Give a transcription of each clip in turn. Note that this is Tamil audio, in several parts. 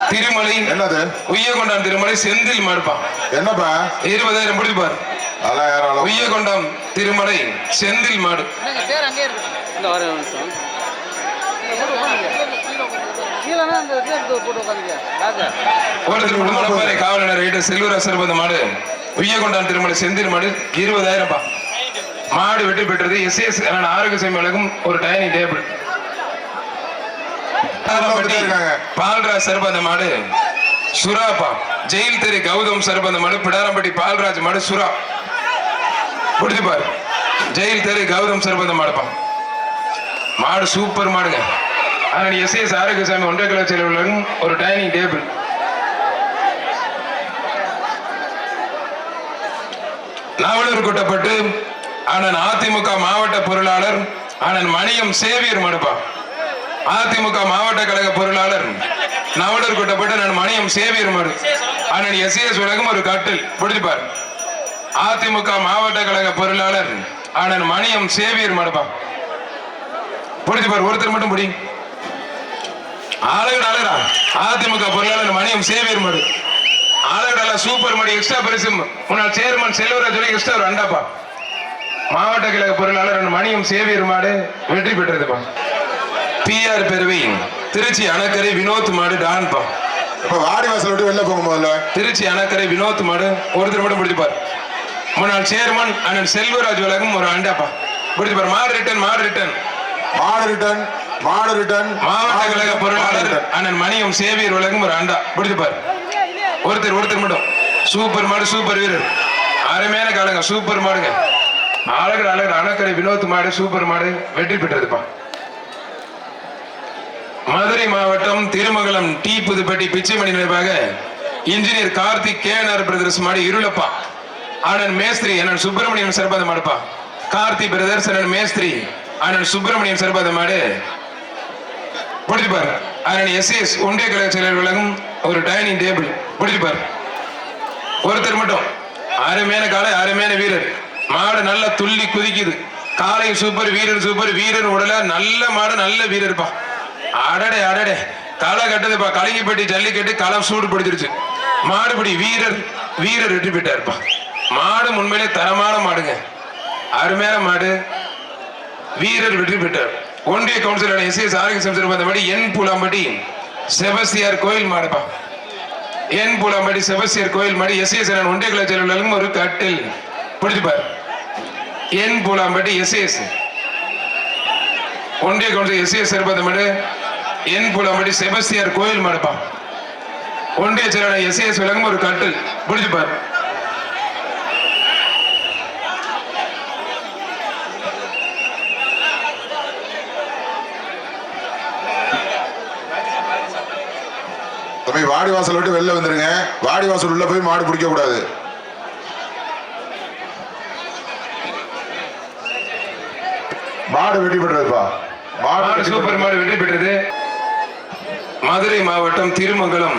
திருமலை என்னது? உய்யகொண்டான் திருமலை செந்தில் மாடுப்பான் என்னப்பா? இருபதாயிரம் பிடிப்பார் ஏராளம் உய்யகொண்டான் திருமலை செந்தில் மாடு. காவலர் செல்வராசர் மாடு. திருமலை செந்தில் மாடு இருபதாயிரம் பா மாடு வெற்றி பெற்றது எஸ் எஸ் ஆரோக்கிய ஒரு டைனிங் டேபிள். பால்ராஜ் சர்பந்த மாடு சுறாப்பா ஜெயில் தெரு கௌதம் சர்பந்த மாடு பிடாரம்பட்டி பால்ராஜ் மாடு சுறா பிடிச்சு பாரு. ஜெயில் தெரு கௌதம் சர்பந்த மாடுப்பா. மாடு சூப்பர் மாடுங்க. ஆனால் எஸ் எஸ் ஆரோக்கியசாமி ஒன்றரை கிலோ செலவுடன் ஒரு டைனிங் டேபிள். நாவலூர் கூட்டப்பட்டு அண்ணன் அதிமுக மாவட்ட பொருளாளர் அண்ணன் மணியம் சேவியர் மடுப்பா. அதிமுக மாவட்ட கழக பொருளாளர் நவடர் கூட்டப்பட்டு நான் மணியம் சேவியர் மடு. அண்ணன் எஸ் எஸ் உலகம் ஒரு கட்டில். பிடிச்சுப்பார் அதிமுக மாவட்ட கழக பொருளாளர் அண்ணன் மணியம் சேவியர் மடுப்பா பிடிச்சுப்பார் ஒருத்தர் மட்டும் பிடி. ஆளுகட அழகா அதிமுக பொருளாளர் மணியம் சேவியர் மடு. ஆளுகட சூப்பர் மடி. எக்ஸ்ட்ரா பரிசு முன்னாள் சேர்மன் செல்வராஜ் எக்ஸ்ட்ரா ஒரு அண்டாப்பா மாவட்ட கழக பொருளாளர் மணியம் சேவியர் மாடு வெற்றி பெற்றதுப்பா பிஆர் பெருவி திருச்சி அணக்கரை வினோத் மாடு டான்பா இப்ப வாடி வாசல் விட்டு வெளில போகும் முதல்ல. திருச்சி அணக்கரை வினோத் மாடு ஒருத்தர் மட்டும் பிடிச்சுப்பார் முன்னாள் சேர்மன் அண்ணன் செல்வராஜ் உலகம் ஒரு அண்டாப்பா பிடிச்சுப்பார் மாடு ரிட்டன் மாடு ரிட்டன் மாடு ரிட்டன் மாடு ரிட்டன் மாவட்ட கழக பொருளாளர் அண்ணன் மணியம் சேவியர் உலகம் ஒரு அண்டா. பிடிச்சுப்பார் ஒருத்தர் ஒருத்தர் மட்டும். சூப்பர் மாடு சூப்பர் வீரர். அருமையான காலங்க சூப்பர் மாடுங்க. அழகர் அழகர் அணக்கரை வினோத் மாடு சூப்பர் மாடு வெற்றி பெற்றதுப்பா மதுரை மாவட்டம் திருமங்கலம் டி புதுப்பட்டி பிச்சைமணி நினைவாக இன்ஜினியர் கார்த்திக் கேஆர் பிரதர்ஸ் மாடு இருளப்பா. அண்ணன் மேஸ்திரி அண்ணன் சுப்பிரமணியம் சிறப்பாத மாடுப்பா. கார்த்தி பிரதர்ஸ் அண்ணன் மேஸ்திரி அண்ணன் சுப்பிரமணியம் சிறப்பாத மாடு. பிடிச்சுப்பார். அண்ணன் எஸ் எஸ் ஒன்றிய கழக செயலர் விலகும் ஒரு டைனிங் டேபிள். பிடிச்சுப்பார். ஒருத்தர் மட்டும். அருமையான காலை அருமையான வீரர். மாடு நல்லா துள்ளி குதிக்குது. காலை சூப்பர் வீரர் சூப்பர் வீரர் உடல நல்ல மாடு நல்ல வீரர்ப்பா. அடடே அடடே. களை கட்டுதுப்பா கலிங்கிப்பட்டி ஜல்லிக்கட்டு களம் சூடு பிடிச்சிருச்சு மாடுபிடி வீரர் வீரர் வெற்றி பெற்றாருப்பா. மாடு உண்மையிலே தரமான மாடுங்க. அருமையான மாடு. வீரர் வெற்றி பெற்றார். ஒன்றிய கவுன்சிலர் எஸ் எஸ் ஆரோக்கிய சம்சர் மாதிரி என் புலாம்பட்டி செபஸ்தியார் கோயில் மாடுப்பா. என் புலாம்பட்டி செபஸ்தியார் கோயில் மாடு எஸ் எஸ் ஒன்றிய கலாச்சாரம் ஒரு கட்டில் பிடிச்சுப்பார் என் புலாம்பட்டி எஸ் எஸ். ஒன்றிய கவுன்சிலர் எஸ் எஸ் மாடு என் புலாம்பட்டி செபஸ்தியார் கோயில் மாடுப்பா ஒன்றிய செயலாளர் எஸ் எஸ் விலகும் ஒரு கட்டில். பிடிச்சுப்பார் தம்பி வாடி வாசல் விட்டு வெளில வந்துருங்க. வாடி வாசல் உள்ள போய் மாடு பிடிக்க கூடாது. மாடு வெட்டி பெற்றதுப்பா. மாடு வெட்டி சூப்பர். மாடு வெற்றி பெற்றது. மதுரை மாவட்டம் திருமங்கலம்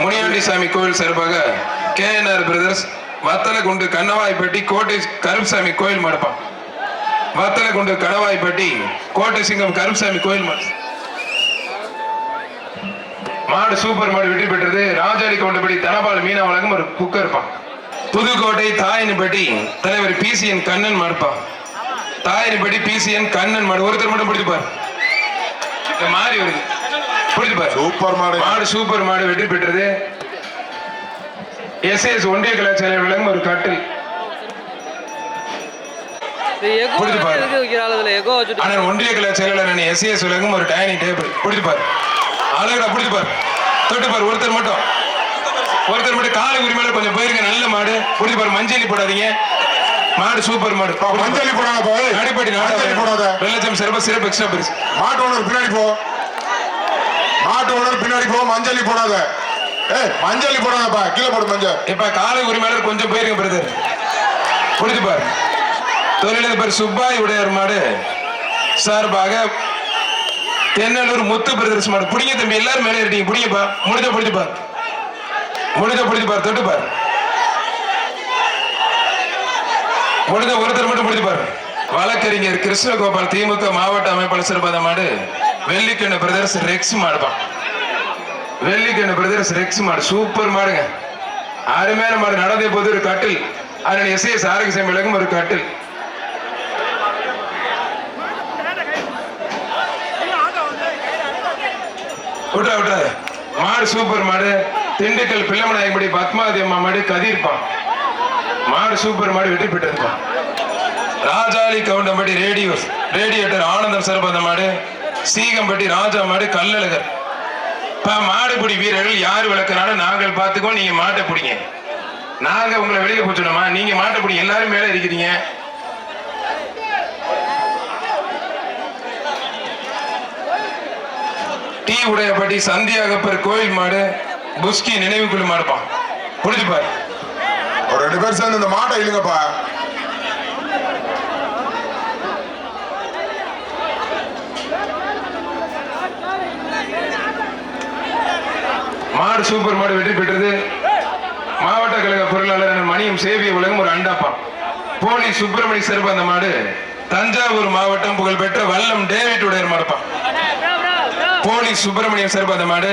முனியாண்டி சாமி கோவில் சார்பாக கேஎன்ஆர் பிரதர்ஸ் வத்தலகுண்டு கண்ணவாய்ப்பட்டி கோட்டை கருப்சாமி கோயில் மாடுப்பான் வத்தலகுண்டு கணவாய்ப்பட்டி கோட்டை சிங்கம் கருப்சாமி கோயில் மாடு சூப்பர் மாடு வெற்றி பெற்றது. ராஜாடி கவுண்டபடி தனபால் மீனா வழங்கும் ஒரு குக்கர் இருப்பான் புதுக்கோட்டை தாயினிப்பட்டி தலைவர் பிசிஎன் கண்ணன் மாடுப்பான் தாயினிப்பட்டி பிசிஎன் கண்ணன் மாடு ஒருத்தர் மட்டும் பிடிச்சுப்பார். மாறி வருது பிடிச்சுப்பார் சூப்பர் மாடு. மாடு சூப்பர் மாடு வெற்றி பெற்றது. எஸ்எஸ் ஒன்றிய கலாச்சாரம் விளங்கும் ஒரு கட்டில். புரியுது பாரு. ஆனால் ஒன்றிய கலை செயலாளர் எஸ்எஸ் விளங்கும் ஒரு டைனிங் டேபிள் பிடிச்சுப்பார் அழகா பிடிச்சுப்பார் தொட்டுப்பார் ஒருத்தர் மட்டும். ஒருத்தர் மட்டும் காலை உரிமையில கொஞ்சம் போயிருங்க. நல்ல மாடு. பிடிச்சுப்பார் மஞ்சளி போடாதீங்க. மாடு சூப்பர் மாடு. மஞ்சளி போடாத போய். நடைப்பட்டி மஞ்சளி போடாத. வெள்ளச்சம் சிறப்பு சிறப்பு எக்ஸ்ட்ரா பரிசு மாட்டு ஓனர் பின்னாடி போ. மாட்டு ஓனர் பின்னாடி போ மஞ்சளி போடாத. ஏய் மஞ்சளி போடாதப்பா. கீழே போடு மஞ்சள். இப்ப காலை உரிமையாளர் கொஞ்சம் போயிருங்க பிரதர் புரிஞ்சு பாரு. தொழிலதிபர் சுப்பாய் உடையார் மாடு. சார்பாக தென்னலூர் முத்து பிரதர்ஸ் மாடு. புடிங்க தம்பி எல்லாரும் மேலே இருக்கீங்க புடிங்கப்பா. முடிஞ்ச பிடிச்சு பார் முடிஞ்ச பிடிச்சு பார் தொட்டு பார் முடிஞ்ச ஒருத்தர் மட்டும் முடிஞ்சு பாருங்க வழக்கறிஞர் கிருஷ்ணகோபால் திமுக மாவட்ட அமைப்பாளர் சிறப்பாத மாடு வெள்ளிக்கிண்ண பிரதர்ஸ் ரெக்ஸ் மாடுப்பான் வெள்ளிக்கண்ணு பிரதர்ஸ் ரெக்ஸ் மாடு சூப்பர் மாடுங்க. அருமையான மாடு நடந்தே போது ஒரு கட்டில். அதனால் எஸ் ஆரோக்கியம் விலகும் ஒரு கட்டில். விட்றா விட்றா. மாடு சூப்பர் மாடு. திண்டுக்கல் பிள்ளமநாயகம்படி பத்மாவதி அம்மா மாடு கதிர்ப்பான் மாடு சூப்பர் மாடு வெற்றி பெற்றிருப்பான் ராஜாளி கவுண்டம்பட்டி ரேடியோ ரேடியேட்டர் ஆனந்தம் சிறப்பந்த மாடு சீகம்பட்டி ராஜா மாடு கல்லழகர் இப்போ மாடுபிடி வீரர்கள் யார் விளக்குனாலும் நாங்கள் பார்த்துக்கோ நீங்கள் மாட்டை பிடிங்க. நாங்கள் உங்களை வெளியே போச்சுனோமா நீங்கள் மாட்டை பிடிங்க எல்லாரும் மேலே இருக்கிறீங்க. டீ. உடையப்பட்டி சந்தியாகப்பர் கோயில் மாடு புஸ்கி நினைவு குழு மாடுப்பான் புரிஞ்சு பாரு ஒரு ரெண்டு பேர் சேர்ந்து இந்த மாட்டை இழுங்கப்பா. மாடு சூப்பர் மாடு வெற்றி பெற்றது. மாவட்ட கழக பொருளாளர் மணியம் சேவிய உலகம் ஒரு அண்டாப்பா. போலி சுப்பிரமணி சிறப்பு அந்த மாடு. தஞ்சாவூர் மாவட்டம் புகழ்பெற்ற வல்லம் டேவிட் உடையர் மாடுப்பா. போலி சுப்பிரமணியம் சிறப்பு அந்த மாடு.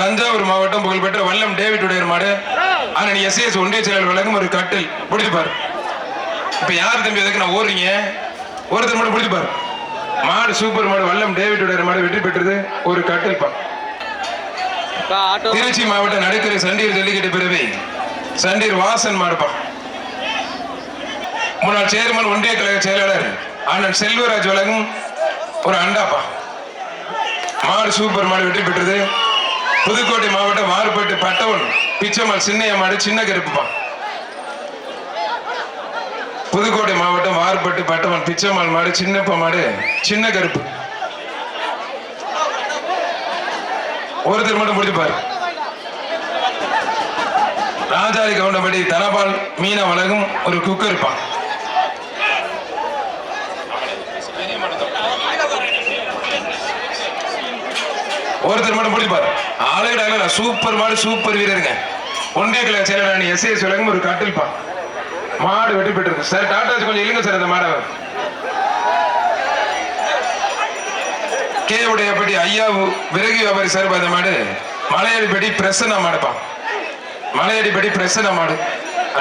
தஞ்சாவூர் மாவட்டம் புகழ்பெற்ற வல்லம் டேவிட் உடையர் மாடு. ஆனால் எஸ்ஏஎஸ் ஒன்றிய செயலர் வழங்கும் ஒரு கட்டில். பிடிச்சு பாரு. இப்ப யார் தம்பி எதுக்கு நான் ஓடுறீங்க? ஒருத்தர் மட்டும் பிடிச்சு பாரு. மாடு சூப்பர் மாடு வல்லம் டேவிட் மாடு வெற்றி பெற்றது ஒரு கட்டில் பா. திருச்சி மாவட்ட நடுக்கரை சண்டீர் ஜல்லிக்கட்டு பிறவி. சண்டீர் வாசன் மாடுப்பா முன்னாள் சேர்மன் ஒன்றிய கழக செயலாளர் அண்ணன் செல்வராஜ் வழங்கும் ஒரு அண்டாப்பா மாடு சூப்பர் மாடு வெற்றி பெற்றது. புதுக்கோட்டை மாவட்டம் மாறுபட்டு பட்டவன். பிச்சம்மாள் சின்னைய மாடு சின்ன கருப்புப்பா. புதுக்கோட்டை மாவட்டம் வார்பட்டு பட்டமன் பிச்சம்மாள் மாடு சின்னப்ப மாடு சின்ன கருப்பு. ஒருத்தர் மட்டும் பிடிப்பாரு ராஜாரி கவுண்டபடி தனபால் மீன வழங்கும் ஒரு குக்கர் இருப்பான் ஒருத்தர் மட்டும் பிடிப்பாரு பாரு. சூப்பர் மாடு சூப்பர் வீரருங்க. ஒன்றிய கலை செயலாளர் எஸ்ஏஎஸ் வழங்கும் ஒரு கட்டில்பா மாடு வெட்டி பெற்றிருக்கு. சார் டாடா கொஞ்சம் இல்லைங்க சார் அந்த மாடை. கே உடையப்பட்டி ஐயா விறகு வியாபாரி சார் அந்த மாடு. மலையடிப்பட்டி பிரசன்ன மாடுப்பா மலையடிப்பட்டி பிரசன்ன மாடு.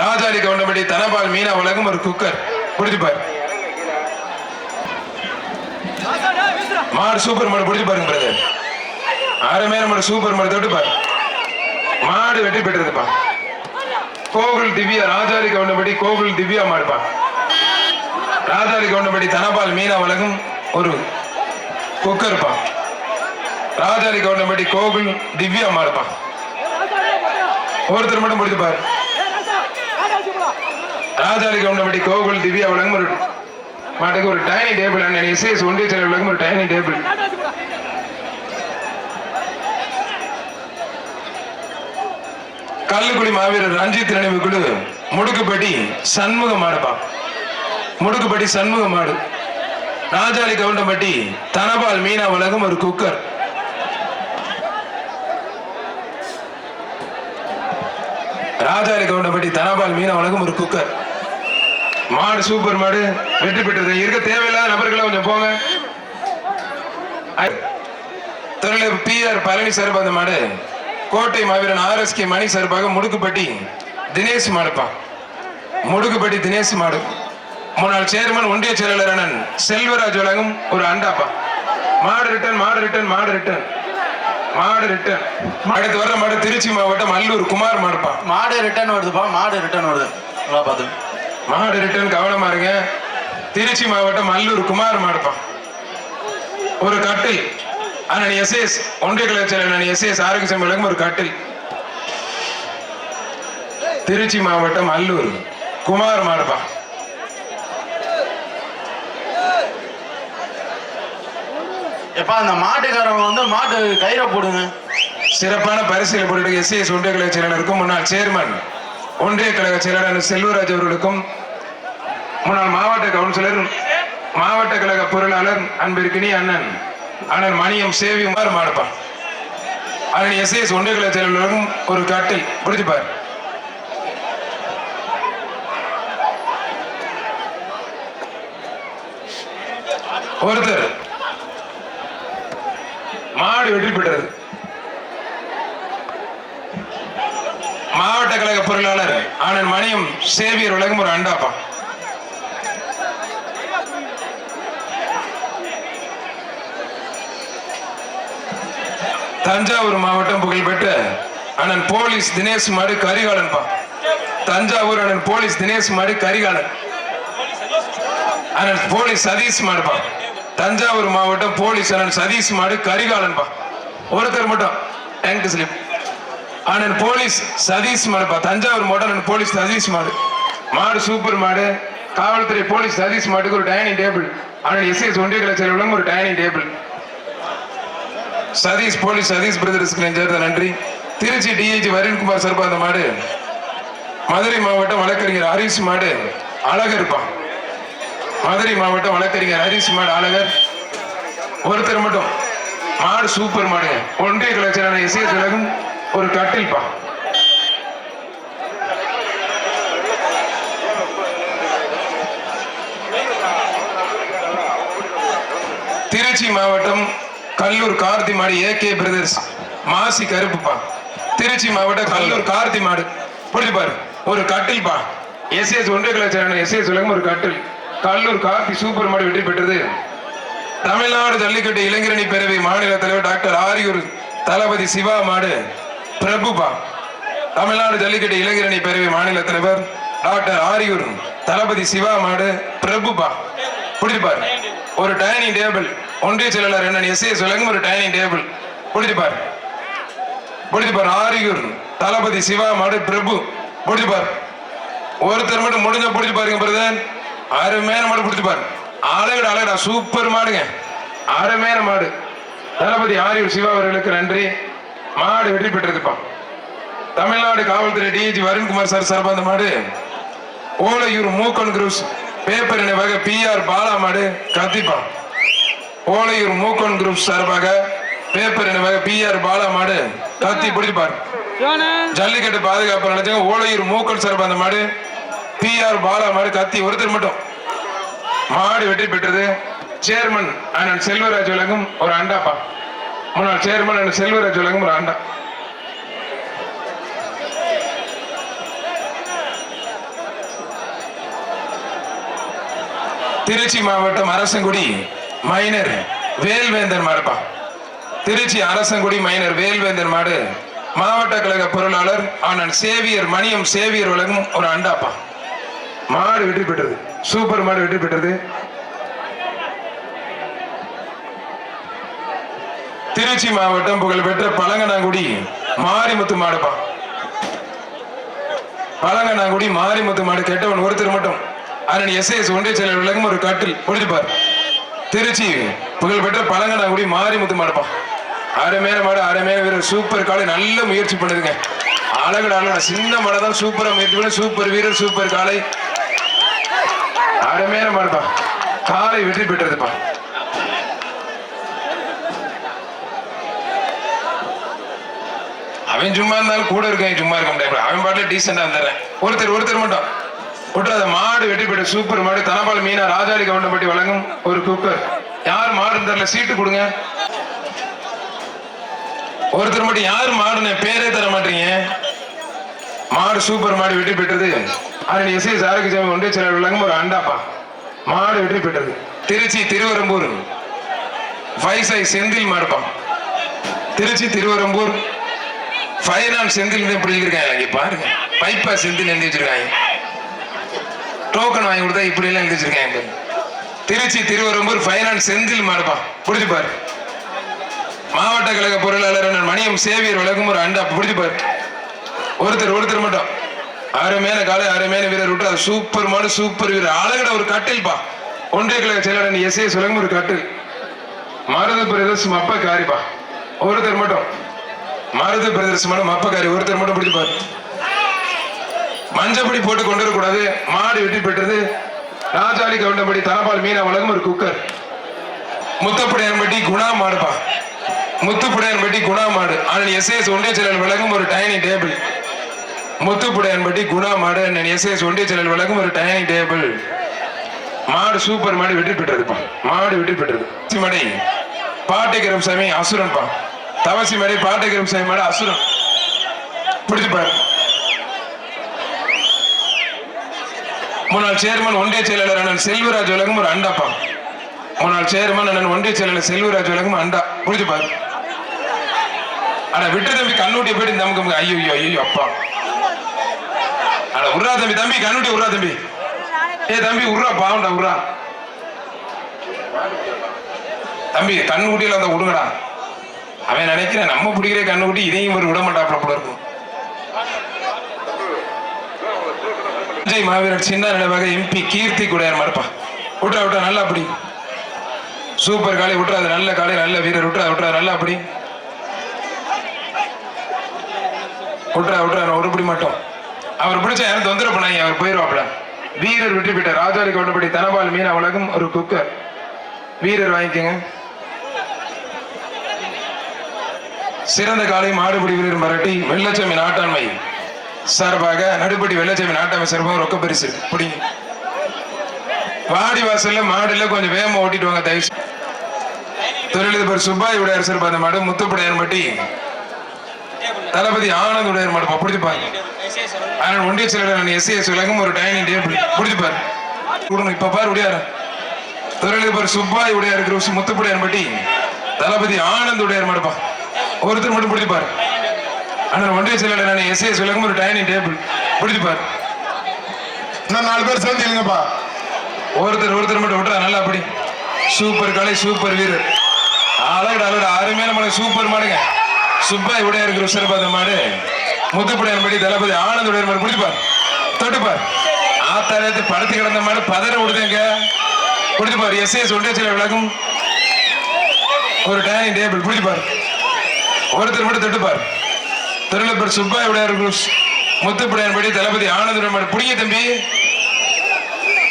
ராஜாலி கவுண்டபடி தனபால் மீனா உலகம் ஒரு குக்கர். பிடிச்சு பாரு. மாடு சூப்பர் மாடு பிடிச்சு பாருங்க பிரதர் அருமையான மாடு சூப்பர் மாடு தொட்டு பாரு. மாடு வெற்றி பெற்றதுப்பா கோகுல் திவ்யா ராஜாரி கவுண்டபடி கோகுல் திவ்யா மாடுப்பா. ராஜாரி கவுண்டபடி தனபால் மீனா வழங்கும் ஒரு குக்கர்ப்பா. ராஜாரி கவுண்டபடி கோகுல் திவ்யா மாடுப்பா. ஒருத்தர் மட்டும் முடிச்சு பாரு. ராஜாரி கவுண்டம்பட்டி கோகுல் திவ்யா வழங்கும் ஒரு மாட்டுக்கு ஒரு டைனிங் டேபிள் எஸ்எஸ் ஒன்றிய செயலர் வழங்கும் ஒரு டைனிங் டேபிள். கல்லுக்குடி மாவீரர் ரஞ்சித் நினைவு குழு முடுக்குப்பட்டி சண்முக மாடுப்பா முடுக்குப்பட்டி சண்முக மாடு. ராஜாளி கவுண்டம்பட்டி தனபால் மீனா உலகம் ஒரு குக்கர். ராஜாளி கவுண்டம்பட்டி தனபால் மீனா உலகம் ஒரு குக்கர். மாடு சூப்பர் மாடு வெற்றி பெற்றது. இருக்க தேவையில்லாத நபர்களை கொஞ்சம் போங்க. தொழிலர் பி ஆர் பழனி சார்பு அந்த மாடு. கோட்டை மாவீரன் ஆர்எஸ்கே மணி சார்பாக முடுக்குப்பட்டி தினேஷ் மாடுப்பா. முடுக்குப்பட்டி தினேஷ் மாடு. முன்னாள் சேர்மன் ஒன்றிய செயலாளர் அண்ணன் செல்வராஜ் வழங்கும் ஒரு அண்டாப்பா. மாடு ரிட்டன் மாடு ரிட்டன் மாடு ரிட்டன் மாடு ரிட்டன் அடுத்து வர்ற மாடு திருச்சி மாவட்டம் அல்லூர் குமார் மாடுப்பா. மாடு ரிட்டர்ன் வருதுப்பா மாடு ரிட்டர்ன் வருது. நல்லா பார்த்து. மாடு ரிட்டன் கவனமா இருங்க. திருச்சி மாவட்டம் அல்லூர் குமார் மாடுப்பா. ஒரு கட்டில். அண்ணன் எஸ்எஸ் ஒன்றிய செயலாளர் எஸ்எஸ் ஆரோக்கிய வழங்கும் ஒரு கட்டில். திருச்சி மாவட்டம் அல்லூர். குமார் மாடுப்பா. எப்பா அந்த மாட்டுக்காரவங்க வந்து மாட்டு கயிறை போடுங்க. சிறப்பான பரிசீலனை பொருட்கள் எஸ்எஸ் ஒன்றிய கழக செயலாளருக்கும் முன்னாள் சேர்மன் ஒன்றிய கழக செயலாளர் செல்வராஜ் அவர்களுக்கும் முன்னாள் மாவட்ட கவுன்சிலர் மாவட்ட கழக பொருளாளர் அன்பிற்கினி அண்ணன். அண்ணன் மணியம் சேவியும் மாடுப்பான். அண்ணன் எஸ் ஒன்றிய கழக செயலாளருக்கும் ஒரு கட்டில் பிடிச்சு பாரு ஒருத்தர் மாடு வெற்றி பெற்றது. மாவட்ட கழக பொருளாளர் ஆனந்த் மணியம் சேவியர் உலகம் ஒரு அண்டாப்பா தஞ்சாவூர் மாவட்டம் புகழ்பெற்ற அண்ணன் போலீஸ் தினேஷ் மாடு கரிகாலன் பா தஞ்சாவூர் அண்ணன் போலீஸ் தினேஷ் மாடு கரிகாலன். அண்ணன் போலீஸ் சதீஷ் மாடுப்பா. தஞ்சாவூர் மாவட்டம் போலீஸ் அண்ணன் சதீஷ் மாடு கரிகாலன் பா ஒருத்தர் மட்டும் டேங்க் ஸ்லிப் அண்ணன் போலீஸ் சதீஷ் மாடுப்பா. தஞ்சாவூர் மாவட்டம் அண்ணன் போலீஸ் சதீஷ் மாடு. மாடு சூப்பர் மாடு. காவல்துறை போலீஸ் சதீஷ் மாட்டுக்கு ஒரு டைனிங் டேபிள். அண்ணன் எஸ்எஸ் ஒன்றிய கலைச்சல் ஒரு dining table. Satish police Satish பிரதர்ஸ்க்கு நெஞ்சார்ந்த நன்றி. திருச்சி டிஐஜி வருண்குமார் சார்பா அந்த மாடு. மதுரை மாவட்டம் வழக்கறிஞர் ஹரிஸ் மாடு அழகர்ப்பா மதுரை மாவட்டம் வழக்கறிஞர் ஹரிஸ் மாடு அழகர். ஒருத்தர் மட்டும். மாடு சூப்பர் மாடுங்க ஒன்றிய கலாச்சார எஸ்எஸ் உலகம் ஒரு கட்டில்ப்பா திருச்சி மாவட்டம் கல்லூர் கார்த்தி மாடு ஏகே பிரதர்ஸ் மாசி கருப்புப்பா. திருச்சி மாவட்டம் கல்லூர் கார்த்தி மாடு. புரிஞ்சு பாரு. ஒரு கட்டில்பா. எஸ்எஸ் ஒன்றிய கலாச்சாரம் எஸ்எஸ் உலகம் ஒரு கட்டில். கல்லூர் கார்த்தி சூப்பர் மாடு வெற்றி பெற்றது. தமிழ்நாடு ஜல்லிக்கட்டு இளைஞரணி பேரவை மாநில தலைவர் டாக்டர் ஆரியூர் தளபதி சிவா மாடு. பிரபுபா தமிழ்நாடு ஜல்லிக்கட்டு இளைஞரணி பேரவை மாநில தலைவர் டாக்டர் ஆரியூர் தளபதி சிவா மாடு. பிரபுபா புரிஞ்சுப்பார் ஒரு டைனிங் டேபிள் ஒன்றிய செயலாளர் என்ன எஸ்ஏ சொல்லுங்க ஒரு டைனிங் டேபிள் புரிஞ்சுப்பார் புரிஞ்சுப்பார் ஆரியூர் தளபதி சிவா மாடு பிரபு. புரிஞ்சுப்பார் ஒருத்தர் மட்டும் முடிஞ்ச பிடிச்சி பாருங்க பிரதன் அருமையான மாடு பிடிச்சி பாரு. அழகுடா அழகுடா. சூப்பர் மாடுங்க. அருமையான மாடு. தளபதி ஆரியூர் சிவா அவர்களுக்கு நன்றி. மாடு வெற்றி பெற்றதுப்பா தமிழ்நாடு காவல்துறை டிஜி வருண்குமார் சார் சார்பா அந்த மாடு. ஓலையூர் மூக்கன் குரூஸ். பேப்பர் இணை வகை பிஆர் பாலா மாடு கத்திப்பா. ஓலையூர் மூக்கன் குரூப் சார்பாக பேப்பர் இணை வகை பிஆர் பாலா மாடு கத்தி பிடிப்பார். ஜல்லிக்கட்டு பாதுகாப்பு நினைச்சாங்க ஓலையூர் மூக்கன் சார்பா அந்த மாடு பிஆர் பாலா மாடு கத்தி ஒருத்தர் மட்டும். மாடு வெற்றி பெற்றது. சேர்மன் அண்ணன் செல்வராஜ் உலகம் ஒரு அண்டாப்பா. முன்னாள் சேர்மன் அண்ணன் செல்வராஜ் உலகம் ஒரு அண்டா. திருச்சி மாவட்டம் அரசங்குடி மைனர் வேல்வேந்தர் மாடுப்பா திருச்சி அரசங்குடி மைனர் வேல்வேந்தர் மாடு. மாவட்ட கழக பொருளாளர் ஆனால் சேவியர் மணியம் சேவியர் உலகம் ஒரு அண்டாப்பா மாடு வெற்றி பெற்றது. சூப்பர் மாடு வெற்றி பெற்றது. திருச்சி மாவட்டம் புகழ்பெற்ற பழங்கனாங்குடி மாரிமுத்து மாடுப்பா பழங்கனாங்குடி மாரிமுத்து மாடு கெட்டவன் ஒருத்தர் மட்டும். அரண் எஸ் ஒன்றிய செயலர் விலகும் ஒரு கட்டில் முடிச்சுப்பார் திருச்சி புகழ்பெற்ற முத்து மாரிமுத்து அரை அருமையான மாடு அருமையான வீரர் சூப்பர் காலை நல்ல முயற்சி பண்ணுதுங்க. அழகுடா அழகா சின்ன மாடை தான் சூப்பரா முயற்சி பண்ண. சூப்பர் வீரர் சூப்பர் காலை அருமையான மாடுப்பா. காலை வெற்றி பெற்றதுப்பா. அவன் சும்மா இருந்தாலும் கூட இருக்கான் சும்மா இருக்க முடியாது. அவன் பாட்டுல டீசெண்டா இருந்தாரு ஒருத்தர் ஒருத்தர் மட்டும். விட்டுறாத மாடு வெற்றி பெற்ற சூப்பர் மாடு தனபால் மீனா ராஜாளி கவுண்டம்பட்டி வழங்கும் ஒரு குக்கர் யார் மாடுன்னு தெரியல சீட்டு கொடுங்க. ஒருத்தர் மட்டும் யார் மாடுன்னு பேரே தர மாட்டீங்க. மாடு சூப்பர் மாடு வெற்றி பெற்றது அரணி எஸ் எஸ் ஆரோக்கியசாமி ஒன்றிய செயலர் வழங்கும் ஒரு அண்டாப்பா. மாடு வெற்றி பெற்றது திருச்சி திருவரம்பூர். வைசை செந்தில் மாடுப்பா. திருச்சி திருவரம்பூர். ஃபைனான்ஸ் செந்தில் பிடிச்சிருக்காங்க. இங்கே பாருங்க. பைப்பா செந்தில் எழுதி வச்சிருக்காங்க. டோக்கன் வாங்கி கொடுத்தா இப்படி எல்லாம் எழுதி வச்சிருக்காங்க திருச்சி திருவரம்பூர் ஃபைனான்ஸ் செந்தில் மாடுப்பா. பிடிச்சு மாவட்ட கழக பொருளாளர் மணியம் சேவியர் விளக்குமுறை ஒரு அண்டா பிடிச்சு ஒருத்தர் ஒருத்தர் மட்டும். அருமையான காலை அருமையான வீரர் விட்டு அது சூப்பர் மாடு சூப்பர் வீரர். அழகட ஒரு கட்டில்பா. ஒன்றிய கழக செயலாளர் எஸ் ஏ வழங்கும் ஒரு கட்டில். மருது பிரதர்ஸ் மப்ப காரிப்பா ஒருத்தர் மட்டும். மருது பிரதர்ஸ் மட்டும் மப்ப காரி ஒருத்தர் மட்டும் பிடிச்சிப்பாரு மஞ்சப்படி போட்டு கொண்டு வரக்கூடாது மாடு வெட்டி பெற்றது. ராஜாளி கவுண்டம்படி தனபால் மீனா வழங்கும் ஒரு குக்கர். முத்தப்படையான்பட்டி குணா மாடுப்பா. முத்துப்புடையன்பட்டி குணா மாடு. அண்ணன் எஸ்எஸ் ஒன்றிய செயலர் வழங்கும் ஒரு டைனிங் டேபிள். முத்துப்புடையன்பட்டி குணா மாடு. அண்ணன் எஸ்எஸ் ஒன்றிய செயலர் வழங்கும் ஒரு டைனிங் டேபிள். மாடு சூப்பர் மாடு வெற்றி பெற்றதுப்பா. மாடு வெற்றி பெற்றது. மடை பாட்டைக்கரம் சாமி அசுரன்பா. தவசி மடை பாட்டைக்கரம் சாமி மாடு அசுரன். பிடிச்சுப்பாரு. முன்னாள் சேர்மன் ஒன்றிய செயலாளர் அண்ணன் செல்வராஜ் உலகம் ஒரு அண்டாப்பா. முன்னாள் சேர்மன் அண்ணன் ஒன்றிய செயலாளர் செல்வராஜ் உலகம் அண்டா. புரிஞ்சு பாரு. ஆனா விட்டு தம்பி கண்ணூட்டி போயிட்டு நமக்கு ஐயோ ஐயோ ஐயோ அப்பா. ஆனா உர்ரா தம்பி தம்பி கண்ணூட்டி உர்ரா தம்பி. ஏ தம்பி உர்ரா பாவண்டா உர்ரா தம்பி கண்ணுக்குட்டியில அந்த விடுங்கடா அவன் நினைக்கிறேன் நம்ம பிடிக்கிற கண்ணுக்குட்டி இதையும் ஒரு விட மாட்டாப்புல போல இருக்கும். தஞ்சை மாவீரர் சின்ன நினைவாக எம்பி கீர்த்தி குடையார் மறப்பா. விட்றா விட்றா நல்லா அப்படி. சூப்பர் காலை விட்றாது நல்ல காலை நல்ல வீரர். விட்றா விட்றா நல்லா அப்படி. விட்றா விட்றா நான் ஒருபடி மட்டும். அவர் பிடிச்ச யாரும் தொந்தரவு பண்ணாங்க அவர் போயிடுவாப்ல வீரர் விட்டு பெற்றார். ராஜாளி கொண்டபடி தனபால் மீன் உலகம் ஒரு குக்கர் வீரர் வாங்கிக்கோங்க. சிறந்த காலை மாடுபிடி வீரர் மராட்டி வெள்ளச்சாமி நாட்டாண்மை. சார்பாக நடுப்படி வெள்ளச்சாமி நாட்டாண்மை சார்பாக ரொக்க பரிசு பிடிங்க. வாடி வாசல்ல மாடுல கொஞ்சம் வேகமா ஓட்டிட்டு வாங்க தயவு தொழிலதிபர் சுப்பாய் உடையார் சார் அந்த மாடு முத்துப்படையார் மட்டி. தளபதி ஆனந்த் உடையார் மாடு பிடிச்சிப்பாங்க ஆனால் ஒன்றிய செயலாளர் எஸ்ஏஎஸ் உலகம் ஒரு டைனிங் டேபிள் பிடிச்சிப்பாரு. கூடணும் இப்ப பாரு உடையார். தொழிலதிபர் சுப்பாய் உடையார் முத்துப்படையார் மட்டி. தளபதி ஆனந்த் உடையார் மாடுப்பா ஒருத்தர் மட்டும் பிடிச்சிப்பாரு. ஆனால் ஒன்றிய செயலாளர் எஸ்ஏஎஸ் உலகம் ஒரு டைனிங் டேபிள் பிடிச்சுப்பாரு இன்னும் நாலு பேர் சேர்ந்து இல்லைங்கப்பா. ஒருத்தர் ஒருத்தர் மட்டும் விட்டுறா நல்லா அப்படி சூப்பர் கலை சூப்பர் வீரர். அழகு அழகு அருமையான மாடு சூப்பர் மாடுங்க. சுப்பாய் உடைய இருக்கிற சிறப்பாத மாடு. முத்துப்படையான் படி தளபதி ஆனந்த் உடைய மாடு. பிடிச்சுப்பார் தொட்டுப்பார் ஆத்தாரத்து படுத்து கிடந்த மாடு பதற விடுதுங்க. பிடிச்சுப்பார் எஸ்ஏ ஒன்றிய சில விளக்கும். ஒரு டைனிங் டேபிள் பிடிச்சுப்பார் ஒருத்தர் மட்டும் தொட்டுப்பார் திருநெல்வேலி சுப்பாய் உடைய முத்துப்படையான் படி தளபதி ஆனந்த் பிடிங்க தம்பி.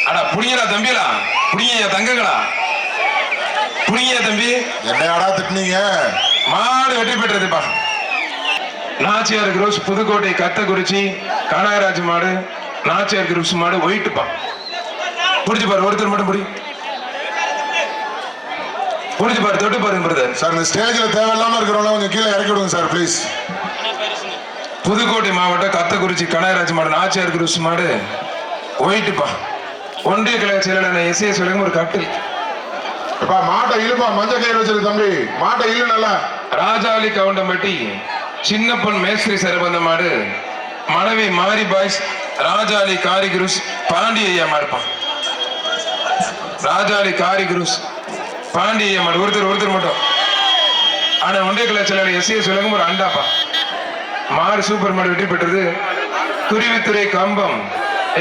அடா புடிங்கடா தம்பிகளா புடிங்க தங்கங்களா. புடிங்க தம்பி. என்னையாடா திட்டுனீங்க? மாடு வெற்றி பெற்றதுப்பா. நாச்சியார் குரூஸ் புதுக்கோட்டை கத்தக்குறிச்சி கனகராஜ் மாடு நாச்சியார் குரூஸ் மாடு ஒயிட்டுப்பா. புடிச்சு பாரு ஒருத்தர் மட்டும் புடி. புடிச்சு பாரு தொட்டு பாருங்க பிரதர் சார் இந்த ஸ்டேஜில் தேவையில்லாம இருக்கிறவங்க கொஞ்சம் கீழே இறக்கி விடுங்க சார் ப்ளீஸ் புதுக்கோட்டை மாவட்டம் கத்தக்குறிச்சி கனகராஜ் மாடு நாச்சியார் குரூஸ் மாடு. ஒயிட்டுப்பா. ஒன்றிய கழக செயலாளர் எஸ் ஏ சொல்லுங்க ஒரு கட்டில் அப்பா மாட்டை இழுப்பா மஞ்சள் கயிறு வச்சிருக்கு தம்பி. மாட்டை இழு நல்லா. ராஜாளி கவுண்டம்பட்டி சின்னப்பன் மேஸ்திரி சரபந்த மாடு. மனைவி மாரி பாய்ஸ் ராஜாளி காரி குருஸ் பாண்டி ஐயா மாடுப்பான் ராஜாளி காரி குருஸ் பாண்டி ஐயா மாடு. ஒருத்தர் ஒருத்தர் மட்டும். ஆனா ஒன்றிய கலாச்சாரம் எஸ் ஏ சொல்லுங்க ஒரு அண்டாப்பா. மாடு சூப்பர் மாடு வெற்றி பெற்றது Kuruvithurai Kambam.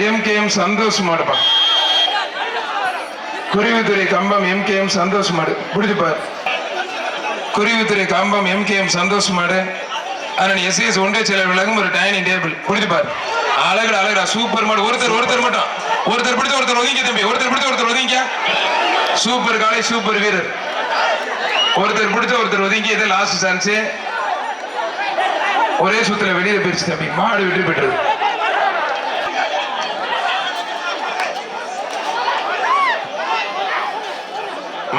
M K M Santhosh மாடுப்பா Kuruvithurai Kambam M K M Santhosh மாடு பிடிச்சிப்பார் Kuruvithurai Kambam M K M Santhosh மாடு அதனால் எஸ்எஸ் ஒன்றிய செயலர் விலகும் ஒரு டைனிங் டேபிள். பிடிச்சிப்பார் அழகுடா அழகுடா. சூப்பர் மாடு ஒருத்தர் ஒருத்தர் மட்டும். ஒருத்தர் பிடிச்ச ஒருத்தர் ஒதுங்கி தம்பி. ஒருத்தர் பிடிச்ச ஒருத்தர் ஒதுங்கிக்க. சூப்பர் காலை சூப்பர் வீரர். ஒருத்தர் பிடிச்ச ஒருத்தர் ஒதுங்கி இது லாஸ்ட் சான்ஸு ஒரே சுத்துல வெளியே போயிடுச்சு தம்பி. மாடு வெற்றி பெற்றது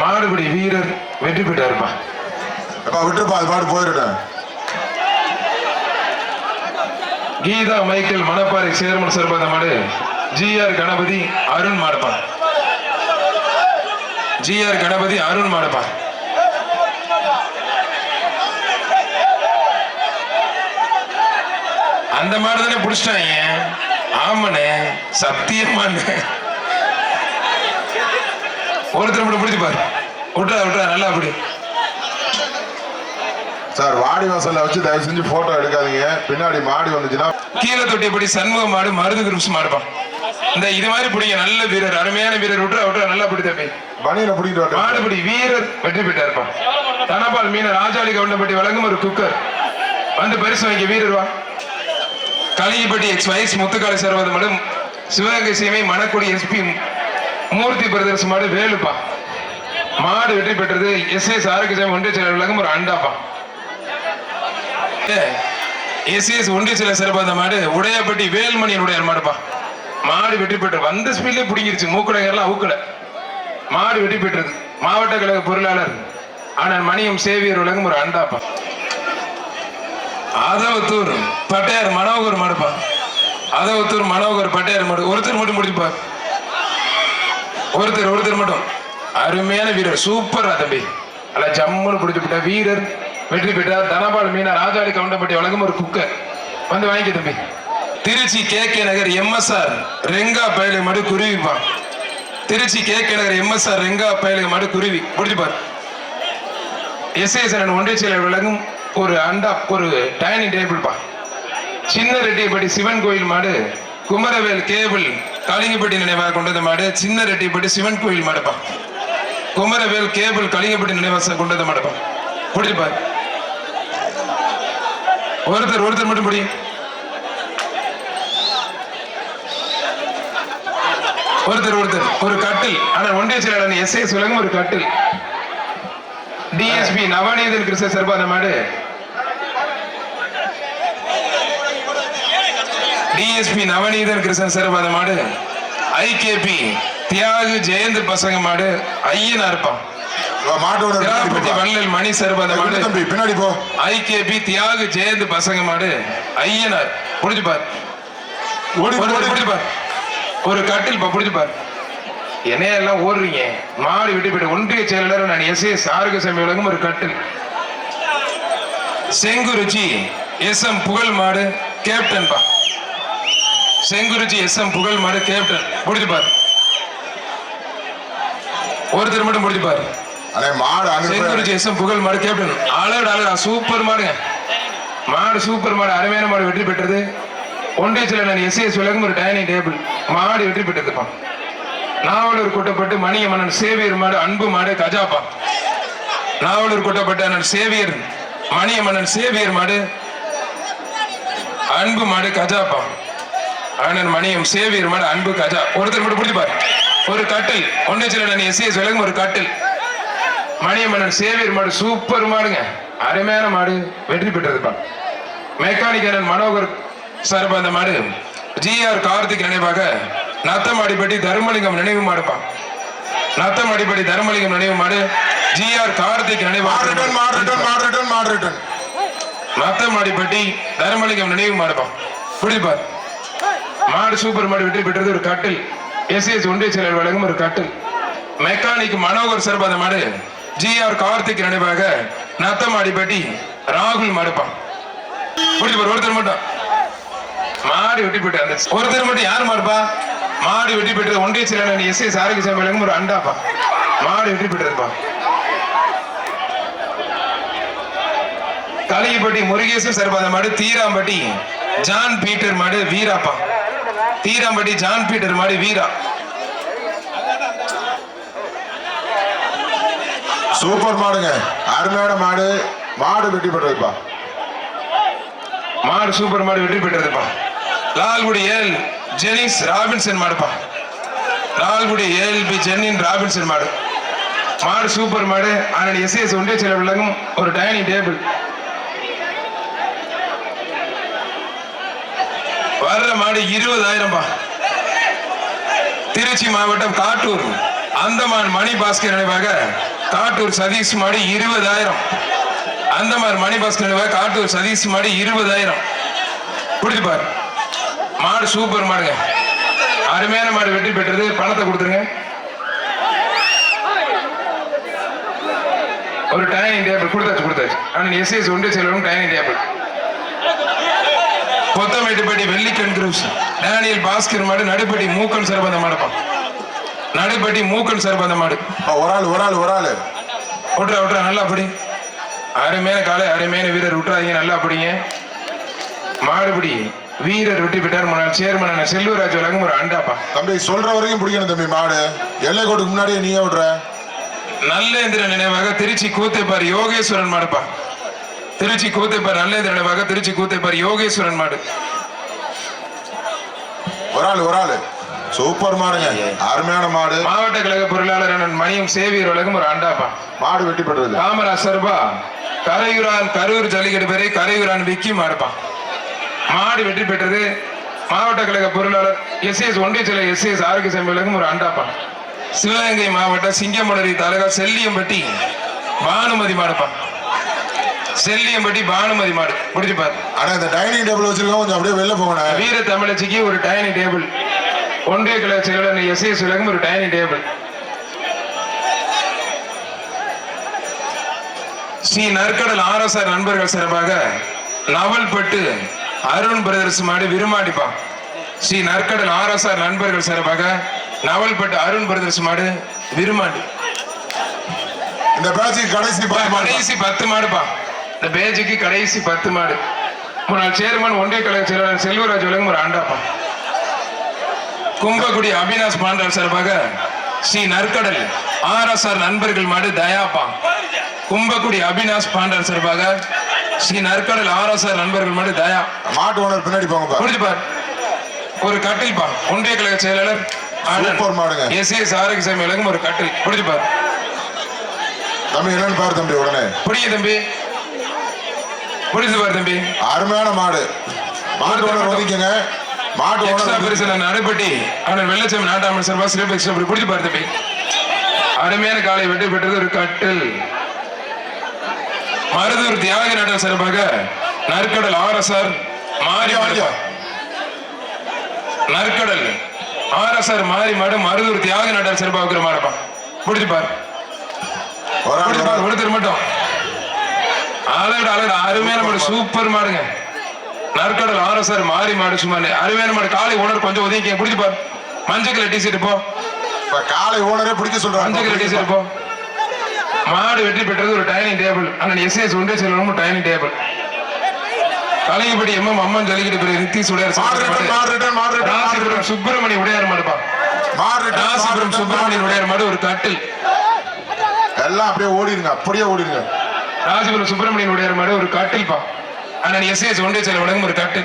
மாடுபிடி வீரர் வெற்றி பெற்றாருப்பா. அப்பா விட்டுருப்பா அது பாட்டு போயிடுட்டேன் கீதா மைக்கேல் மணப்பாறை சேர்மன் சர்பந்த மாடு. ஜிஆர் கணபதி அருண் மாடுப்பா. ஜிஆர் கணபதி அருண் மாடுப்பா. அந்த மாடு தானே பிடிச்சிட்டாங்க ஆமாண்ணே சத்தியமாண்ணே ஒருத்தர் மட்டும் பிடிச்சு பாரு. விட்றா விட்றா நல்லா அப்படி சார் வாடி வாசல்ல வச்சு தயவு செஞ்சு போட்டோ எடுக்காதீங்க. பின்னாடி மாடி வந்துச்சுன்னா கீழே தொட்டியபடி சண்முக மாடு மருது குரூப்ஸ் மாடுப்பா இந்த இது மாதிரி பிடிங்க. நல்ல வீரர் அருமையான வீரர். விட்றா விட்றா நல்லா பிடி தம்பி. பனியில பிடிக்கிட்டு வரட்டும் மாடுபிடி வீரர் வெற்றி பெற்றாருப்பா தனபால் மீன ராஜாளி கவுண்டப்பட்டி வழங்கும் ஒரு குக்கர். வந்து பரிசு வாங்கி வீரர் வா. கலையப்பட்டி எக்ஸ் வைஸ் முத்துக்காலை சர்வதம் மாடு சிவகங்கை சீமை மணக்குடி எஸ்பி மூர்த்தி பிரதர்ஸ் மாடு வேலுப்பா. மாடு வெற்றி பெற்றது எஸ் எஸ் ஆரோக்கியசாமி ஒன்றிய செயலர் விளக்கம் ஒரு அண்டாப்பா. எஸ்எஸ் ஒன்றிய சில சிறப்பாத மாடு உடையப்பட்டி வேல்மணியனுடைய மாடுப்பா. மாடு வெற்றி பெற்று வந்த ஸ்பீட்லேயே பிடிங்கிருச்சு. மூக்கடைகள்லாம் அவுக்கல மாடு வெற்றி பெற்றது. மாவட்ட கழக பொருளாளர் ஆனால் மணியம் சேவியர் உலகம் ஒரு அண்டாப்பா. அதவத்தூர் பட்டையார் மனோகர் மாடுப்பா. அதவத்தூர் மனோகர் பட்டையார் மடு. ஒருத்தர் மட்டும் முடிச்சுப்பா ஒருத்தர் ஒருத்தர் மட்டும். அருமையான வீரர். சூப்பரா தம்பி. அல்ல ஜம்முன்னு பிடிச்சு விட்ட வீரர். வெற்றி பெற்றார். தனபால் மீனா ராஜாளி கவுண்டப்பட்டி வழங்கும் ஒரு குக்கர் வந்து வாங்கிக்க தம்பி. Trichy K K Nagar M S R Renga பயலு மடு குருவிப்பான் Trichy K K Nagar M S R Renga பயலு மடு குருவி. முடிச்சுப்பார். எஸ் எஸ்ஏசன் ஒன்றிய செயலர் விளங்கும் ஒரு அண்டா ஒரு டைனிங் டேபிள் பா. சின்ன ரெட்டியப்பட்டி சிவன் கோயில் மாடு குமரவேல் கேபிள் கலிங்கப்பட்டி நினைவாக கொண்டது மாடு சின்ன ரெட்டியப்பட்டி சிவன் கோயில் மாடுப்பா குமரவேல் கேபிள் கலிங்கப்பட்டி நினைவாக கொண்டது மாடுப்பா பிடிச்சிப்பாரு ஒருத்தர் ஒருத்தர் மட்டும் பிடி. ஒருத்தர் ஒருத்தர் ஒரு கட்டில். ஆனா ஒன்றிய செயலாளர் எஸ்ஏ சுலகம் ஒரு கட்டில். டிஎஸ்பி நவநீதன் கிருஷ்ண சர்பாத மாடு. டிஎஸ்பி நவநீதன் கிருஷ்ணன் சர்பாத மாடு. ஐகேபி தியாகு ஜெயந்த் பசங்க மாடு. ஐயனா இருப்பான். வா, மாட்டு ஓனர் பின்னாடி திராப்பட்டி போப்பா. வள்ளல் மணி சர்பாத மாடு. தம்பி பின்னாடி போ. ஐகேபி தியாகு ஜெயந்த் பசங்க மாடு. ஐயனார் புடிச்சு பார். புடிச்சு பார். ஒரு கட்டில் பா புடிச்சு பார். என்னைய எல்லாம் ஓடுறீங்க. மாடு விட்டு போயிட்டு ஒன்றிய செயலாளர் நான் எஸ் ஏ சாருகசாமி உலகம் ஒரு கட்டில். செங்குருச்சி எஸ் எம் புகழ் மாடு கேப்டன் பா. செங்குருச்சி எஸ் எம் புகழ் மாடு கேப்டன் புடிச்சு பார். ஒருத்தர் மட்டும் புடிச்சு பார். அண்ணே மாடு செங்குருச்சி எஸ் எம் புகழ் மாடு கேப்டன் அழகு அழகா சூப்பர் மாடுங்க. மாடு சூப்பர் மாடு அருமையான மாடு வெற்றி பெற்றது. ஒன்றிய செயலாளர் எஸ் எஸ் உலகம் ஒரு டைனிங் டேபிள். மாடு வெற்றி பெற்றதுப்பா. நாவலூர் கூட்டப்பட்டு மணிய மன்னன் சேவியர் மாடு அன்பு மாடு கஜாப்பா. நாவலூர் கூட்டப்பட்ட அண்ணன் சேவியர் மணிய மன்னன் சேவியர் மாடு அன்பு மாடு கஜாப்பா. அண்ணன் மணியம் சேவியர் மாடு அன்பு கஜா. ஒருத்தர் மட்டும் பிடிப்பார் ஒரு கட்டில் ஒன்றிய செயலாளர் எஸ் எஸ் உலகம் ஒரு கட்டில். மணிய மன்னன் சேவியர் மாடு சூப்பர் மாடுங்க. அருமையான மாடு. வெற்றி பெற்றதுப்பா. மெக்கானிக் அண்ணன் மனோகர் சார்பா அந்த மாடு. ஜிஆர் கார்த்திக் நினைவாக நத்தமாடிப்பட்டி தர்மலிங்கம் நினைவு மாடுப்பா. நத்தமாடிப்பட்டி தர்மலிங்கம் நினைவு மாடு. ஜிஆர் கார்த்திக் நினைவாக நத்தமாடிப்பட்டி தர்மலிங்கம் நினைவு மாடுப்பா. புரியுதுப்பா மாடு சூப்பர் மாடு வெற்றி பெற்றது ஒரு கட்டில். எஸ்எஸ் ஒன்றிய செயலர் வழங்கும் ஒரு கட்டில். மெக்கானிக் மனோகர் சர்பாத மாடு. ஜி ஆர் கார்த்திக் நினைவாக நத்தமாடிப்பட்டி ராகுல் மாடுப்பான் புரியுது ஒருத்தர் மட்டும். மாடு வெட்டி போயிட்டு அந்த ஒருத்தர் மட்டும் யார் மாடுப்பா? மாடு வெட்டி போயிட்டு ஒன்றிய செயலாளர் எஸ் எஸ் ஆரோக்கியசாமி வழங்கும் ஒரு அண்டாப்பா. மாடு வெட்டி போயிட்டுப்பா கலியப்பட்டி முருகேசன் சர்பாத மாடு தீராம்பட்டி ஜான் பீட்டர் மாடு வீராப்பா. தீராம்பட்டி ஜான் பீட்டர் மாடு வீரா. சூப்பர் மாடுங்க. அருமையான மாடு. மாடு வெட்டி பெற்றதுப்பா. மாடு சூப்பர் மாடு வெற்றி பெற்றதுப்பா. லால்குடி ஏல் ஜெனிஸ் ராபின்சன் மாடுப்பா. லால்குடி ஏல் பி ஜெனின் ராபின்சன் மாடு. மாடு சூப்பர் மாடு. ஆனால் எஸ்எஸ் ஒன்றிய செயலர் விளங்கும் ஒரு டைனிங் டேபிள். வர்ற மாடு இருபதாயிரம் திருச்சி மாவட்டம் காட்டூர். அந்தமான் மணி பாஸ்கர் நினைவாக காட்டூர் சதீஷ் மாடு இருபதாயிரம். அந்தமான் மணி பாஸ்கர் நினைவாக காட்டூர் சதீஷ் மாடு இருபதாயிரம். பிடிச்சு பாரு. மாடு சூப்பர் மாடுங்க. அருமையான மாடு வெற்றி பெற்றது. பணத்தை கொடுத்துருங்க. ஒரு டைனிங் டேபிள் கொடுத்தாச்சு கொடுத்தாச்சு. ஆனால் எஸ்எஸ் ஒன்றிய செயலரும் டைனிங் டேபிள். கொத்தமேட்டுப்பட்டி வெள்ளிக்கண் குரூப்ஸ் டேனியல் பாஸ்கர் மாடு நடுப்பட்டி மூக்கன் சர்பந்த மாடுப்பான் நடுப்பட்டி மூக்கன் சர்பந்த மாடு ஒரு ஆள் ஒரு ஆள் ஒரு ஆள். விட்றா விட்றா நல்லா படி. அருமையான காலை அருமையான வீரர். விட்டுறாதீங்க நல்லா படிங்க. மாடுபிடி வீரர் வெட்டி பெற்றார் முன்னாள் சேர்மன் செல்வராஜ் வழங்கும் ஒரு அண்டாப்பா. தம்பி சொல்ற வரைக்கும் பிடிக்கணும் தம்பி மாடு. எல்லை கோட்டுக்கு முன்னாடியே நீயே விடுற. நல்லேந்திர நினைவாக திருச்சி கூத்தைப்பார் யோகேஸ்வரன் மாடுப்பா. திருச்சி கூத்தைப்பார் நல்லேந்திர நினைவாக திருச்சி கூத்தைப்பார் யோகேஸ்வரன் மாடு. ஒரு ஆள் ஒரு ஆள். சூப்பர் மாடுங்க. அருமையான மாடு. மாவட்ட கழக பொருளாளர் அண்ணன் மணியம் சேவியர் வழங்கும் ஒரு அண்டாப்பா மாடு வெட்டி பெற்றது. காமராஜ் சர்பா. கரையூரான் கரூர் ஜல்லிக்கட்டு பேரை கரையூரான் விக்கி மாடுப்பா. மாடு வெற்றி பெற்றது மாவட்ட கழக பொருளாளர் எஸ் எஸ் ஒன்றிய சிலை எஸ் எஸ் ஆரோக்கிய விலகும் ஒரு அண்டாப்பா சிவகங்கை மாவட்டம் சிங்கமலரி தாலுகா செல்லியம்பட்டி பானுமதி மாடுப்பா. செல்லியம்பட்டி பானுமதி மாடு. முடிச்சு பாரு. ஆனா இந்த டைனிங் டேபிள் வச்சிருக்கோம் கொஞ்சம் அப்படியே வெளில போகணும் வீர தமிழச்சிக்கு ஒரு டைனிங் டேபிள் ஒன்றிய கலை செயலர் எஸ் ஒரு டைனிங் டேபிள் ஸ்ரீ நற்கடல் ஆர்எஸ்ஆர் நண்பர்கள் சிறப்பாக நவல்பட்டு அருண் பிரதர்ஸ் மாடு விருமாடிப்பா ஸ்ரீ நற்கடல் ஆர்எஸ்ஆர் நண்பர்கள் சிறப்பாக நவல்பட்டு அருண் பிரதர்ஸ் மாடு விருமாண்டி இந்த கடைசி கடைசி பத்து மாடுப்பா. இந்த பேஜுக்கு கடைசி பத்து மாடு. முன்னாள் சேர்மன் ஒன்றிய கழக செயலாளர் செல்வராஜ் விலங்கும் ஒரு ஆண்டாப்பா. கும்பகுடி அபினாஷ் பாண்டார் சார்பாக ஸ்ரீ நற்கடல் ஆர்எஸ்ஆர் நண்பர்கள் மாடு தயாப்பா. கும்பகுடி அபினாஷ் பாண்டார் சார்பாக ஸ்ரீ நற்கடல் ஆர்எஸ்ஆர் நண்பர்கள் மாடு தயா. மாட்டு ஓனர் பின்னாடி போங்கப்பா. புரிஞ்சு பார். ஒரு கட்டில் பா. ஒன்றிய கழக செயலாளர். எஸ் எஸ் ஆரோக்கியசாமி விலங்கும் ஒரு கட்டில். புரிஞ்சு பார். தம்பி என்னன்னு பாரு தம்பி உடனே. புரியுது தம்பி. புரியுது பார் தம்பி? அருமையான மாடு. மாட்டு ஓனர் ஒதுக்கிங்க மாட்டு ஓனர் பரிசு நான் நடுப்பட்டி. அவன் வெள்ளச்சாமி நாட்டாமன் சார்பா சிறப்பு எக்ஸ்ட்ரா பரிசு பிடிச்சு பாரு தம்பி. அருமையான காலை வெற்றி பெற்றது ஒரு கட்டில். மருதூர் தியாக நாட்டம் சார்பாக நற்கடல் ஆர்எஸ்ஆர் மாறி. நற்கடல் ஆர்எஸ்ஆர் மாறி மாடு மருதூர் தியாக நாட்டார் சார்பாக பிடிச்சு பாரு. ஒருத்தர் மட்டும். அழகு அழகு அருமையான மாடு சூப்பர் மாடுங்க. நற்கடல் ஆர்எஸ்ஆர் மாறி மாடு சும்மா. அருமையான மாடு காலை உணர் கொஞ்சம் ஒதுக்கி பிடிச்சு பாரு. மஞ்சள் கலர் டிஷர்ட் போ. இப்ப காலை ஓனரே பிடிக்க மஞ்சள் கலர் சொல்றாங்க டிஷர்ட் போ. மாடு வெற்றி பெற்றது ஒரு டைனிங் டேபிள் அண்ணன் எஸ்எஸ் ஒன்றே செல்வனும் டைனிங் டேபிள் கலைஞப்படி எம்எம் அம்மன் ஜல்லிக்கட்டு பிறகு நித்திஷ் உடையார் சுப்பிரமணி உடையார் மாடுப்பா ராசிபுரம் சுப்பிரமணியன் உடையார் மாடு ஒரு கட்டில். எல்லாம் அப்படியே ஓடிடுங்க அப்படியே ஓடிடுங்க. ராஜபுரம் சுப்பிரமணியன் உடையார் மாடு ஒரு கட்டில்ப்பா எஸ்ஏஎஸ் ஒன்றிய ஒன்றே செல்வனும் ஒரு காட்டு.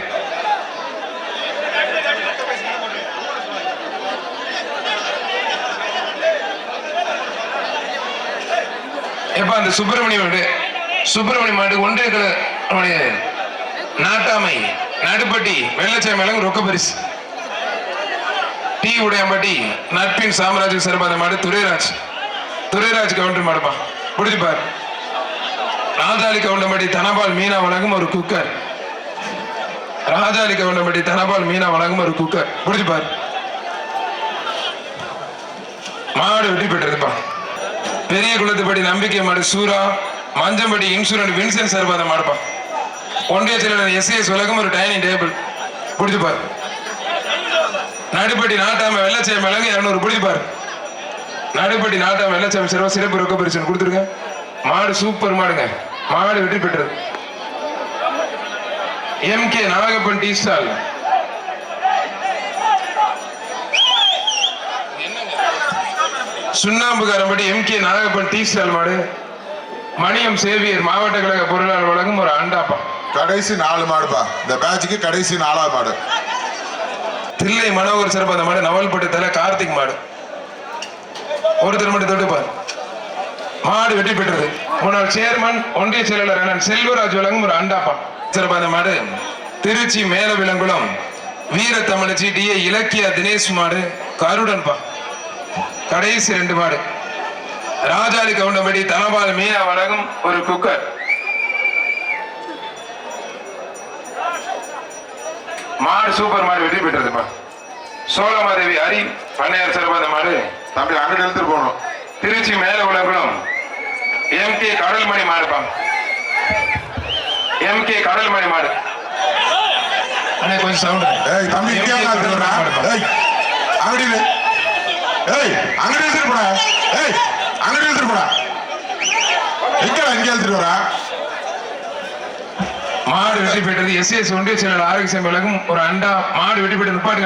எப்ப அந்த சுப்பிரமணிய மாடு சுப்பிரமணிய மாடு ஒன்றே கல நாட்டாமை நடுப்பட்டி வெள்ளச்சாமி மேலும் ரொக்க பரிசு டி உடையம்பட்டி நட்பின் சாம்ராஜ்ய சிறப்பாத மாடு துரைராஜ். துரைராஜ் கவுண்டர் மாடுப்பா. பிடிச்சு பாரு ராஜாளி கவுண்டம்பட்டி தனபால் மீனா வழங்கும் ஒரு குக்கர். ராஜாளி கவுண்டம்பட்டி தனபால் மீனா வழங்கும் ஒரு குக்கர். பிடிச்சு மாடு வெட்டி பெற்றிருப்பான் பெரிய குளத்துப்படி நம்பிக்கை மாடு சூரா மஞ்சம்படி இன்சூரன்ஸ் வின்சென்ட் சர்பாத மாடுப்பா. ஒன்றிய செயலாளர் எஸ்ஏஎஸ் விலகும் ஒரு டைனிங் டேபிள். பிடிச்சு பாரு. நடுப்பட்டி நாட்டாம வெள்ளச்சேம் விலங்கு இரநூறு. பிடிச்சு பாரு. நடுப்பட்டி நாட்டாம வெள்ளச்சேம் சிறப்பு சிறப்பு ரொக்க பரிசு கொடுத்துருங்க. மாடு சூப்பர் மாடுங்க. மாடு வெற்றி பெற்றது. M K Nagappan tea stall. Sunnambukarampadi M K Nagappan tea stall மாடு. மணியம் சேவியர் மாவட்ட கழக பொருளாளர் வழங்கும் ஒரு அண்டாப்பா. கடைசி நாலு மாடுப்பா. இந்த பேட்சுக்கு கடைசி நாலாவது மாடு. தில்லை மனோகர் சிறப்பு அந்த மாடு நவல்பட்டு தலை கார்த்திக் மாடு. ஒருத்தர் மட்டும் தொட்டுப்பார். மாடு வெற்றி பெற்றது. முன்னாள் சேர்மன் ஒன்றிய செயலாளர் அண்ணன் செல்வராஜ் வழங்கும் ஒரு அண்டாப்பா. சிறப்பு மாடு. திருச்சி மேல விலங்குளம் வீர தமிழச்சி டி ஏ இலக்கியா தினேஷ் மாடு. கருடன்பா. கடைசி ரெண்டு மாடு. ராஜாலி கவுண்டபடி தனபால் மீனா வழங்கும் ஒரு குக்கர். மாடு சூப்பர் மாடு வெற்றி பெற்றதுப்பா சோழமாதேவி ஹரி பண்ணையார் சிறப்பாத மாடு. தம்பி அங்கிட்டு எடுத்துட்டு போகணும். திருச்சி மேல உலகுளம் எம் கே கடல்மணி மாடுப்பா எம் கே கடல்மணி மாடு. அண்ணே கொஞ்சம் சவுண்ட் ஏய் தம்பி எடுத்துட்டு போடா ஏய். ஏய் அங்கடி எடுத்துட்டு போடா. ஏய் அங்கடி எடுத்துட்டு போடா. எங்க எடுத்துட்டு வரா மாடு வெற்றி பெற்றது எஸ் எஸ் ஒன்றிய செயலாளர் ஆரோக்கிய விலகும் ஒரு அண்டா மாடு வெற்றி நிப்பாட்டுங்க